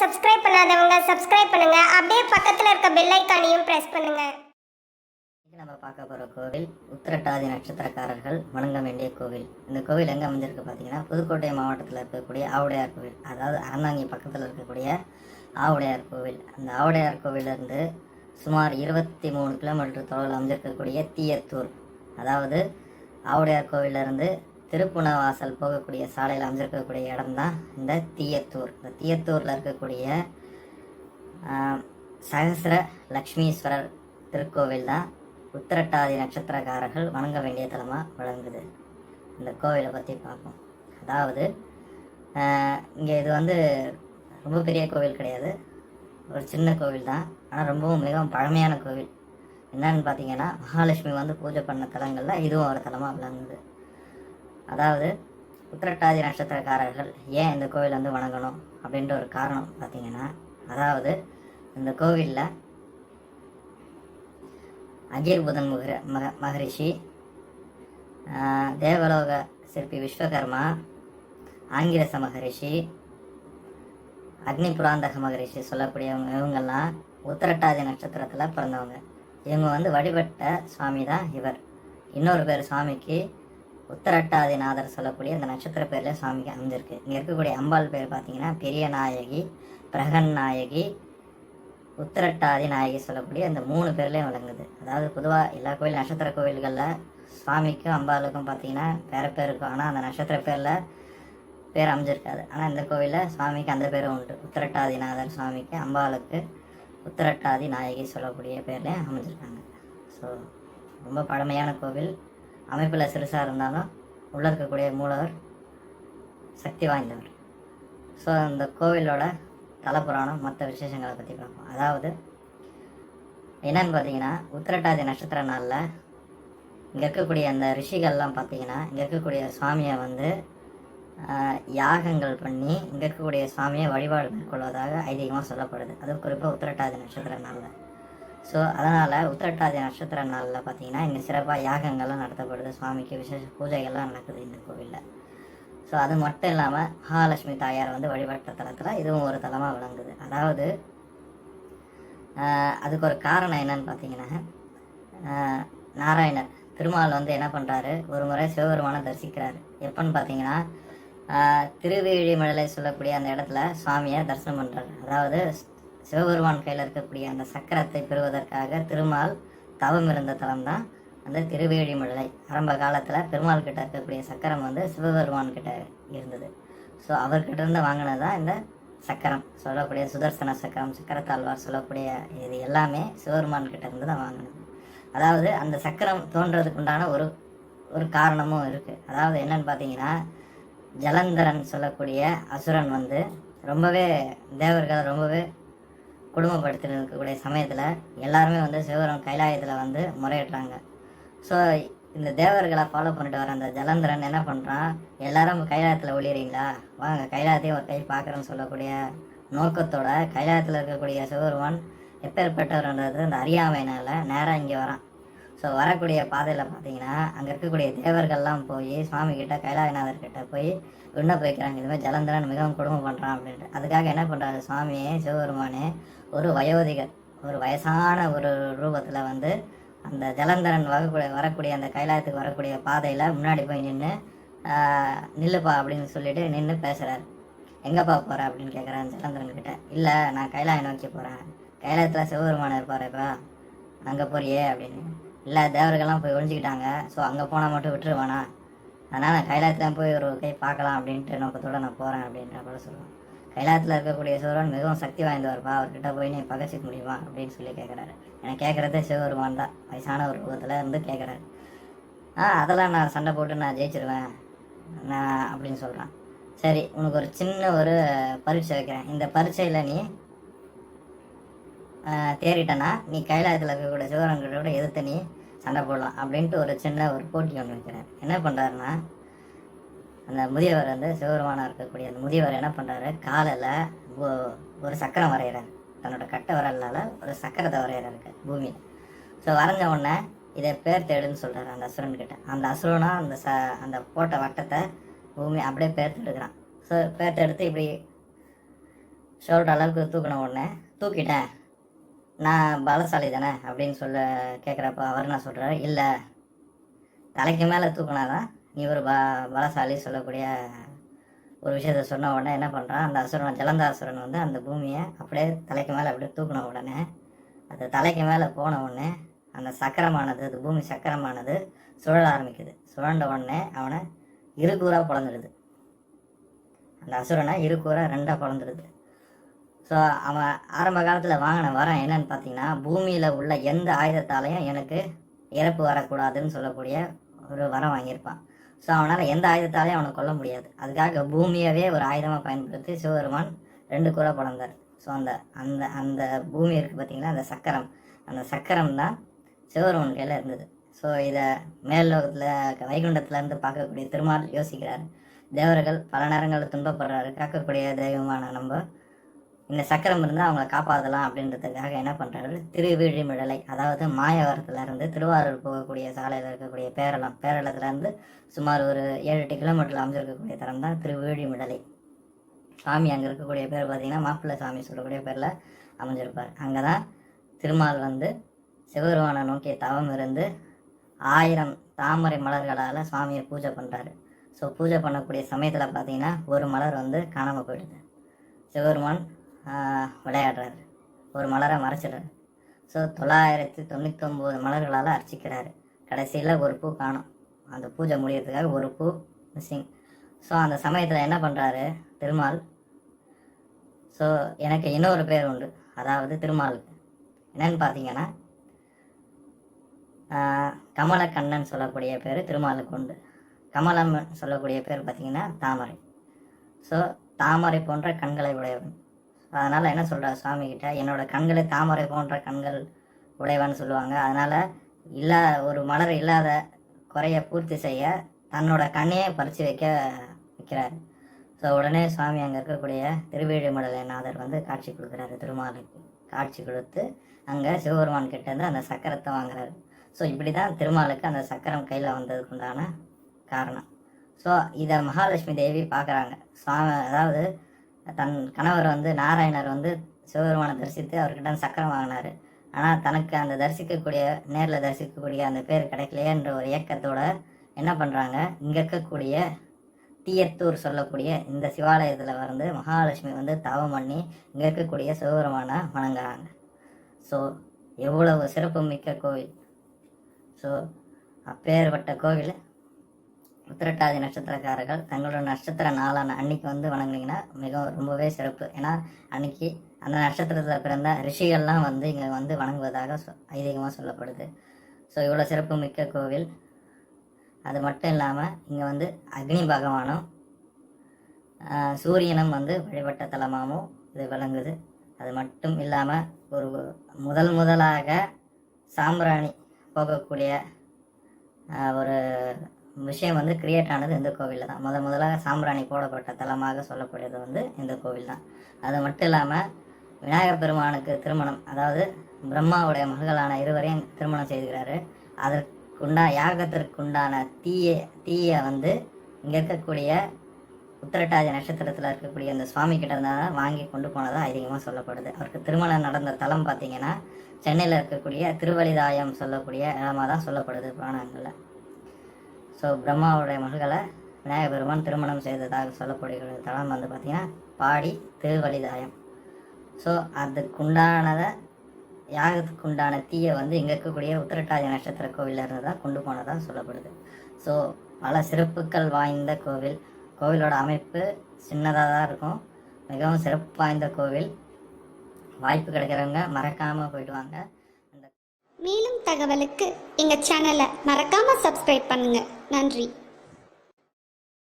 Subscribe பண்ணாதவங்க subscribe பண்ணுங்க. அப்படியே பக்கத்தில் இருக்க பெல் ஐக்கானையும் பிரஸ் பண்ணுங்க. நம்ம பார்க்க போகிற கோவில் உத்திரட்டாதி நட்சத்திரக்காரர்கள் வணங்க வேண்டிய கோவில். இந்த கோவில் எங்கே அமைஞ்சிருக்கு பார்த்தீங்கன்னா புதுக்கோட்டை மாவட்டத்தில் இருக்கக்கூடிய ஆவுடையார் கோவில். அதாவது அறந்தாங்கி பக்கத்தில் இருக்கக்கூடிய ஆவுடையார் கோவில். அந்த ஆவுடையார் கோவிலிருந்து சுமார் இருபத்தி மூணு கிலோமீட்டர் தொலைவில் அமைஞ்சிருக்கக்கூடிய தீயத்தூர். அதாவது ஆவுடையார் கோவிலிருந்து திருப்புணவாசல் போகக்கூடிய சாலையில் அமைஞ்சிருக்கக்கூடிய இடம்தான் இந்த தீயத்தூர். இந்த தீயத்தூரில் இருக்கக்கூடிய ஆஹ், லக்ஷ்மீஸ்வரர் திருக்கோவில் தான் உத்திரட்டாதி நட்சத்திரக்காரர்கள் வணங்க வேண்டிய தலமாக விளங்குது. இந்த கோவிலை பற்றி பார்ப்போம். அதாவது இங்கே இது வந்து ரொம்ப பெரிய கோவில் கிடையாது. ஒரு சின்ன கோவில் தான். ஆனால் ரொம்பவும் மிகவும் பழமையான கோவில். என்னன்னு பார்த்தீங்கன்னா மகாலட்சுமி வந்து பூஜை பண்ண தலங்களில் இதுவும் ஒரு தலமாக விளங்குது. அதாவது உத்திரட்டாதி நட்சத்திரக்காரர்கள் ஏன் இந்த கோவில் வந்து வணங்கணும் அப்படின்ற ஒரு காரணம் பார்த்தீங்கன்னா அதாவது இந்த கோவிலில் அகிர்புதன் முகர மக மகரிஷி தேவலோக சிற்பி விஸ்வகர்மா ஆங்கிரச மகரிஷி அக்னி புராந்தக மகரிஷி சொல்லக்கூடியவங்க இவங்கெல்லாம் உத்திரட்டாதி நட்சத்திரத்தில் பிறந்தவங்க. இவங்க வந்து வழிபட்ட சுவாமி தான் இவர். இன்னொரு பேர் சுவாமிக்கு உத்தரட்டாதிநாதர் சொல்லக்கூடிய அந்த நட்சத்திர பேரில் சுவாமிக்கு அமைஞ்சிருக்கு. இங்கே இருக்கக்கூடிய அம்பாள் பேர் பார்த்தீங்கன்னா பெரிய நாயகி பிரகன் நாயகி உத்தரட்டாதி நாயகி சொல்லக்கூடிய அந்த மூணு பேர்லேயும் விளங்குது. அதாவது பொதுவாக எல்லா கோவில் நட்சத்திர கோவில்களில் சுவாமிக்கும் அம்பாளுக்கும் பார்த்தீங்கன்னா வேற பேர் இருக்கும். ஆனால் அந்த நட்சத்திர பேரில் பேர் அமைஞ்சிருக்காது. ஆனால் இந்த கோவிலில் சுவாமிக்கு அந்த பேரும் உண்டு. உத்திரட்டாதிநாதர் சுவாமிக்கு அம்பாளுக்கு உத்தரட்டாதி நாயகி சொல்லக்கூடிய பேர்லேயும் அமைஞ்சிருக்காங்க. ஸோ ரொம்ப பழமையான கோவில். அமைப்பில் சிறுசாக இருந்தாலும் உள்ளே இருக்கக்கூடிய மூலவர் சக்தி வாய்ந்தவர். ஸோ அந்த கோவிலோட தலப்புராணம் மற்ற விசேஷங்களை பற்றி பார்ப்போம். அதாவது என்னன்னு பார்த்தீங்கன்னா உத்திரட்டாதி நட்சத்திர நாளில் இங்கே இருக்கக்கூடிய அந்த ரிஷிகள்லாம் பார்த்தீங்கன்னா இங்கே இருக்கக்கூடிய சுவாமியை வந்து யாகங்கள் பண்ணி இங்கே இருக்கக்கூடிய சுவாமியை வழிபாடு மேற்கொள்வதாக ஐதீகமாக சொல்லப்படுது. அது குறிப்பாக உத்திரட்டாதி நட்சத்திர நாளில். ஸோ அதனால் உத்திரட்டாதி நட்சத்திர நாளில் பார்த்தீங்கன்னா இங்கே சிறப்பாக யாகங்கள்லாம் நடத்தப்படுது. சுவாமிக்கு விசேஷ பூஜைகள்லாம் நடக்குது இந்த கோவிலில். ஸோ அது மட்டும் இல்லாமல் மகாலட்சுமி தாயார் வந்து வழிபட்ட தலத்தில் இதுவும் ஒரு தலமாக விளங்குது. அதாவது அதுக்கு ஒரு காரணம் என்னன்னு பார்த்தீங்கன்னா நாராயணர் திருமால் வந்து என்ன பண்ணுறாரு ஒரு முறை சிவபெருமானை தரிசிக்கிறாரு. எப்போன்னு பார்த்தீங்கன்னா ஆஹ், திருவேழிமலை சொல்லக்கூடிய அந்த இடத்துல சுவாமியை தரிசனம் பண்ணுறாரு அதாவது சிவபெருமான் கையில் இருக்கக்கூடிய அந்த சக்கரத்தை பெறுவதற்காக திருமால் தவம் இருந்த தலம் தான் அந்த திருவேழிமலை ஆரம்ப காலத்தில் பெருமாள் கிட்ட இருக்கக்கூடிய சக்கரம் வந்து சிவபெருமான் கிட்ட இருந்தது. ஸோ அவர்கிட்ட இருந்து வாங்கினது தான் இந்த சக்கரம். சொல்லக்கூடிய சுதர்சன சக்கரம் சக்கரத்தாழ்வார் சொல்லக்கூடிய இது எல்லாமே சிவபெருமான் கிட்ட இருந்து தான் வாங்கினது. அதாவது அந்த சக்கரம் தோன்றதுக்கு உண்டான ஒரு ஒரு காரணமும் இருக்குது அதாவது என்னன்னு பார்த்தீங்கன்னா ஜலந்தரன் சொல்லக்கூடிய அசுரன் வந்து ரொம்பவே தேவர்கள் ரொம்பவே குடும்பப்படுத்திட்டு இருக்கக்கூடிய சமயத்தில் எல்லாருமே வந்து சிவபெருமான் கைலாயத்தில் வந்து முறையிடுறாங்க. ஸோ இந்த தேவர்களை ஃபாலோ பண்ணிட்டு வர அந்த ஜலந்தரன் என்ன பண்ணுறான் எல்லாரும் கைலாயத்தில் ஒளியறீங்களா? வாங்க கைலாயத்தையும் ஒரு கை பார்க்குறேன்னு சொல்லக்கூடிய நோக்கத்தோட கைலாயத்தில் இருக்கக்கூடிய சிவபெருமான் எப்பேற்பட்டவர்ன்றது அந்த அறியாமையினால் நேராக இங்கே வரான். ஸோ வரக்கூடிய பாதையில் பார்த்தீங்கன்னா அங்கே இருக்கக்கூடிய தேவர்கள்லாம் போய் சுவாமி கிட்ட கைலாயநாதர் கிட்ட போய் விண்ணப்ப வைக்கிறாங்க இதுமாதிரி ஜலந்தரன் மிகவும் கொடுமை பண்ணுறான் அப்படின்ட்டு. அதுக்காக என்ன பண்ணுறாரு சுவாமியே சிவபெருமானே ஒரு வயோதிகர் ஒரு வயசான ஒரு ரூபத்தில் வந்து அந்த ஜலந்தரன் வரக்கூடிய வரக்கூடிய அந்த கைலாயத்துக்கு வரக்கூடிய பாதையில் முன்னாடி போய் நின்று நில்லுப்பா அப்படின்னு சொல்லிட்டு நின்று பேசுகிறாரு எங்கேப்பா போகிற அப்படின்னு கேட்குறான் ஜலந்தரன் கிட்ட. இல்லை நான் கைலாயம் நோக்கி போகிறேன் கைலாயத்தில் சிவபெருமான் இருப்பாருப்பா அங்கே போறியே அப்படின்னு. இல்லை தேவர்கள்லாம் போய் ஒழிஞ்சிக்கிட்டாங்க ஸோ அங்கே போனால் மட்டும் விட்டுருவானா அதனால் நான் கைலாயத்தில் போய் ஒரு கை பார்க்கலாம் அப்படின்ட்டு நோக்கத்தோடு நான் போகிறேன் அப்படின்ற கூட சொல்லுவேன் கைலாயத்தில் இருக்கக்கூடிய சிவருமான் மிகவும் சக்தி வாய்ந்தவர்ப்பா அவர்கிட்ட போய் நீ பகச்சிக்க முடியுமா அப்படின்னு சொல்லி கேட்குறாரு எனக்கு கேட்குறதே சிவபெருமான் தான். வயசான ஒரு ரூபத்தில் இருந்து கேட்குறாரு ஆ அதெல்லாம் நான் சண்டை போட்டு நான் ஜெயிச்சிருவேன். நான் அப்படின்னு சொல்கிறான் சரி உனக்கு ஒரு சின்ன ஒரு பரீட்சை வைக்கிறேன். இந்த பரீட்சையில் நீ தேறிட்டனா நீ கைலாயத்தில் இருக்கக்கூடிய சிவரங்கரோட எதிர்த்து நீ சண்டை போடலாம் அப்படின்ட்டு ஒரு சின்ன ஒரு போட்டி ஒன்று வைக்கிறேன். என்ன பண்ணுறாருன்னா அந்த முதியவர் வந்து சிவபெருமானாக இருக்கக்கூடிய அந்த முதியவர் என்ன பண்ணுறாரு காலில் ஒரு சக்கரம் வரைகிறார் தன்னோட கட்டை வரலால் ஒரு சக்கரத்தை வரைகிறாருக்கு பூமியில் ஸோ வரைஞ்ச உடனே இதை பேர் தேடுன்னு சொல்கிறாரு அந்த அசுரன் கிட்ட. அந்த அசுரனா அந்த ச அந்த போட்ட வட்டத்தை பூமி அப்படியே பேர் தேடுக்கிறான் ஸோ பேர் தேடுத்து இப்படி ஷோல்டர் அளவுக்கு தூக்கின உடனே தூக்கிட்டேன். நான் பலசாலி தானே அப்படின்னு சொல்ல கேட்குறப்ப அவர் என்ன சொல்கிறாரு இல்லை தலைக்கு மேலே தூக்கினாதான் நீ ஒரு ப பலசாலி சொல்லக்கூடிய ஒரு விஷயத்த சொன்ன உடனே என்ன பண்ணுறான் அந்த அசுரன் ஜலந்த அசுரன் வந்து அந்த பூமியை அப்படியே தலைக்கு மேலே அப்படியே தூக்கின உடனே அது தலைக்கு மேலே போன உடனே அந்த சக்கரமானது அது பூமி சக்கரமானது சுழல ஆரம்பிக்குது. சுழண்ட உடனே அவனை இருகூறாக பிறந்துடுது அந்த அசுரனை இருகூறாக ரெண்டாக பிறந்துடுது ஸோ அவன் ஆரம்ப காலத்தில் வாங்கின வரம் என்னன்னு பார்த்தீங்கன்னா பூமியில் உள்ள எந்த ஆயுதத்தாலையும் எனக்கு இறப்பு வரக்கூடாதுன்னு சொல்லக்கூடிய ஒரு வரம் வாங்கியிருப்பான். ஸோ அவனால் எந்த ஆயுதத்தாலையும் அவனை கொல்ல முடியாது. அதுக்காக பூமியவே ஒரு ஆயுதமாக பயன்படுத்தி சிவபெருமான் ரெண்டு கூரை பிறந்தார். ஸோ அந்த அந்த அந்த பூமி இருக்குது பார்த்தீங்களா அந்த சக்கரம். அந்த சக்கரம் தான் சிவபெருமான் கையில் இருந்தது. ஸோ இதை மேல்லோகத்தில் வைகுண்டத்துலேருந்து பார்க்கக்கூடிய திருமால் யோசிக்கிறார். தேவர்கள் பல நேரங்களில் துன்பப்படுறாரு. காக்கக்கூடிய தெய்வமான நம்ம இந்த சக்கரம் இருந்தால் அவங்கள காப்பாற்றலாம் அப்படின்றதுக்காக என்ன பண்ணுறாரு திருவிழிமிழலை அதாவது மாயவரத்துலேருந்து திருவாரூர் போகக்கூடிய சாலையில் இருக்கக்கூடிய பேரளம் பேரளத்துலேருந்து சுமார் ஒரு ஏழு எட்டு கிலோமீட்டரில் அமைஞ்சிருக்கக்கூடிய தரம் தான் திருவிழிமிழலை சாமி அங்கே இருக்கக்கூடிய பேர் பார்த்தீங்கன்னா மாப்பிள்ளை சாமி சொல்லக்கூடிய பேரில் அமைஞ்சிருப்பார். அங்கே தான் திருமால் வந்து சிவருவானை நோக்கிய தவம் இருந்து ஆயிரம் தாமரை மலர்களால் சுவாமியை பூஜை பண்ணுறாரு ஸோ பூஜை பண்ணக்கூடிய சமயத்தில் பார்த்தீங்கன்னா ஒரு மலர் வந்து காணாமல் போயிடுது. சிவருமான் விளையாடுறாரு. ஒரு மலரை மறைச்சிடுறாரு. ஸோ தொள்ளாயிரத்து தொண்ணூத்தொம்பது மலர்களால் அர்ச்சிக்கிறாரு. கடைசியில் ஒரு பூ காணும். அந்த பூஜை முடியறதுக்காக ஒரு பூ மிஸ்ஸிங் ஸோ அந்த சமயத்தில் என்ன பண்ணுறாரு திருமால். ஸோ எனக்கு இன்னொரு பேர் உண்டு. அதாவது திருமாலுக்கு. என்னன்னு பார்த்தீங்கன்னா கமலக்கண்ணன் சொல்லக்கூடிய பேர் திருமாலுக்கு உண்டு. கமலம் சொல்லக்கூடிய பேர் பார்த்தீங்கன்னா தாமரை. ஸோ தாமரை போன்ற கண்களை உடையவன். அதனால் என்ன சொல்கிறார் சுவாமி கிட்ட என்னோட கண்களை தாமரை போன்ற கண்கள் உடையவான்னு சொல்லுவாங்க. அதனால் இல்லா ஒரு மலர் இல்லாத குறைய பூர்த்தி செய்ய தன்னோட கண்ணையே பறித்து வைக்க வைக்கிறார். ஸோ உடனே சுவாமி அங்கே இருக்கக்கூடிய திருவேழிமடலை நாதர் வந்து காட்சி கொடுக்குறாரு திருமாலுக்கு. காட்சி கொடுத்து அங்கே சிவபெருமான் கிட்டேருந்து அந்த சக்கரத்தை வாங்குறாரு. ஸோ இப்படி தான் திருமாலுக்கு அந்த சக்கரம் கையில் வந்ததுக்கு உண்டான காரணம். ஸோ இதை மகாலட்சுமி தேவி பார்க்குறாங்க சுவாமி அதாவது தன் கணவர் வந்து நாராயணர் வந்து சிவபெருமானை தரிசித்து அவர்கிட்ட சக்கரம் வாங்கினார். ஆனால் தனக்கு அந்த தரிசிக்கக்கூடிய நேரில் தரிசிக்கக்கூடிய அந்த பேர் கிடைக்கலையேன்ற ஒரு இயக்கத்தோட என்ன பண்ணுறாங்க இங்கே இருக்கக்கூடிய தீயத்தூர் சொல்லக்கூடிய இந்த சிவாலயத்தில் வந்து மகாலட்சுமி வந்து தவம் பண்ணி இங்கே இருக்கக்கூடிய சிவபெருமானை வணங்குறாங்க. ஸோ எவ்வளவு சிறப்பு மிக்க கோவில். ஸோ அப்பேற்பட்ட கோவில் உத்திரட்டாதி நட்சத்திரக்காரர்கள் தங்களோட நட்சத்திர நாளான அன்னைக்கு வந்து வணங்குனீங்கன்னா மிகவும் ரொம்பவே சிறப்பு. ஏன்னா அன்னைக்கு அந்த நட்சத்திரத்தில் பிறந்த ரிஷிகள்லாம் வந்து இங்கே வந்து வணங்குவதாக சொ ஐதீகமாக சொல்லப்படுது. ஸோ இவ்வளோ சிறப்பு மிக்க கோவில். அது மட்டும் இல்லாமல் இங்கே வந்து அக்னி பகவானும் சூரியனும் வந்து வழிபட்ட தலமாகவும் இது விளங்குது. அது மட்டும் இல்லாமல் ஒரு முதல் முதலாக சாம்பிராணி போகக்கூடிய ஒரு விஷயம் வந்து கிரியேட் ஆனது இந்த கோவிலில் தான். முதல் முதலாக சாம்பிராணி போடப்பட்ட தலமாக சொல்லக்கூடியது வந்து இந்த கோவில் தான். அது மட்டும் இல்லாமல் விநாயகர் பெருமானுக்கு திருமணம் அதாவது பிரம்மாவுடைய மகளான இருவரையும் திருமணம் செய்துகிறாரு. அதற்குண்டா யாகத்திற்குண்டான தீய தீயை வந்து இங்கே இருக்கக்கூடிய உத்திரட்டாதி நட்சத்திரத்தில் இருக்கக்கூடிய அந்த சுவாமி கிட்ட இருந்தால் வாங்கி கொண்டு போனதாக அதிகமாக சொல்லப்படுது. அவருக்கு திருமணம் நடந்த தலம் பார்த்தீங்கன்னா சென்னையில் இருக்கக்கூடிய திருவலிதாயம் சொல்லக்கூடிய இடமாக தான் சொல்லப்படுது புராணங்களில். ஸோ பிரம்மாவுடைய மகளை விநாயக பெருமான் திருமணம் செய்ததாக சொல்லக்கூடிய தலம் வந்து பார்த்திங்கன்னா பாடி திருவழிதாயம் ஸோ அதுக்குண்டானதை யாகத்துக்குண்டான தீயை வந்து இங்கே இருக்கக்கூடிய உத்திரட்டாதி நட்சத்திர கோவிலில் இருந்து தான் கொண்டு போனதாக சொல்லப்படுது. ஸோ பல சிறப்புகள் வாய்ந்த கோவில். கோவிலோட அமைப்பு சின்னதாக தான் இருக்கும். மிகவும் சிறப்பு வாய்ந்த கோவில். வாய்ப்பு கிடைக்கிறவங்க மறக்காமல் போயிடுவாங்க மேலும் தகவலுக்கு எங்கள் சேனலை மறக்காமல் சப்ஸ்கிரைப் பண்ணுங்கள் நன்றி.